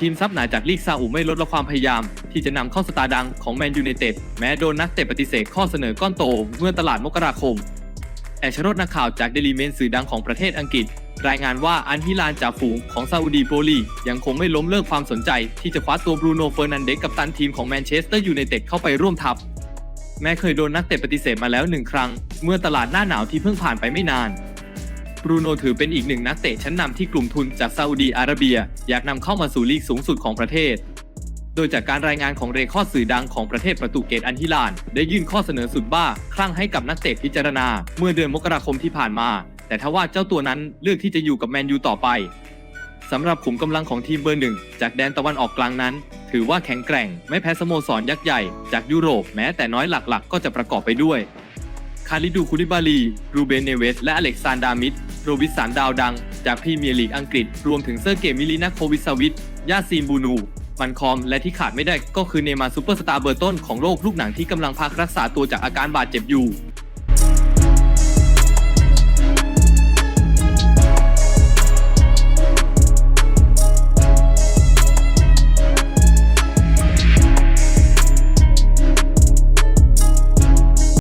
ทีมซับหนาจากลีกซาอุไม่ลดละความพยายาม ที่จะนำเข้าสตาร์ดังของแมนยูไนเต็ดแม้โดนนักเตะปฏิเสธข้อเสนอก้อนโตเมื่อตลาดมกราคม แอชโรดนักข่าวจากเดลิเมนสื่อดังของประเทศอังกฤษ รายงานว่าอันฮิลานจากฝูงของซาอุดีโปรลียังคงไม่ล้มเลิกความสนใจ ที่จะคว้าตัวบรูโน่เฟอร์นันเดสกับตันทีมของแมนเชสเตอร์ยูไนเต็ดเข้าไปร่วมทัพ แม้เคยโดนนักเตะปฏิเสธมาแล้วหนึ่งครั้ง เมื่อตลาดหน้าหนาวที่เพิ่งผ่านไปไม่นาน บรูโนถือเป็นอีกหนึ่งนักเตะชั้นนำที่กลุ่มทุนจากซาอุดีอาระเบีย อยากนำเข้ามาสู่ลีกสูงสุดของประเทศ โดยจากการรายงานของเรคอดสื่อดังของประเทศประตูเกตอันฮิลาน ได้ยื่นข้อเสนอสุดบ้า คลั่งให้กับนักเตะพิจารณา เมื่อเดือนมกราคมที่ผ่านมา แต่ทว่าเจ้าตัวนั้นเลือกที่จะอยู่กับแมนยูต่อไปสำหรับขุมกำลังของทีมเบอร์หนึ่งจากแดนตะวันออกกลางนั้น ถือว่าแข็งแกร่ง ไม่แพ้สโมสรยักษ์ใหญ่ จากยุโรปแม้แต่น้อยหลักๆก็จะประกอบไปด้วย คาริดูคูนิบาลี รูเบนเนเวส และอเล็กซานดามิดโรบิสานดาวดัง จากพรีเมียร์ลีกอังกฤษ รวมถึงเซอร์เกย์มิลินาโควิสวิตยาซีนบูนู มันคอม และที่ขาดไม่ได้ก็คือเนมาซูเปอร์สตาร์เบอร์ต้นของโลกลูกหนังที่กำลังพักรักษาตัวจากอาการบาดเจ็บอยู่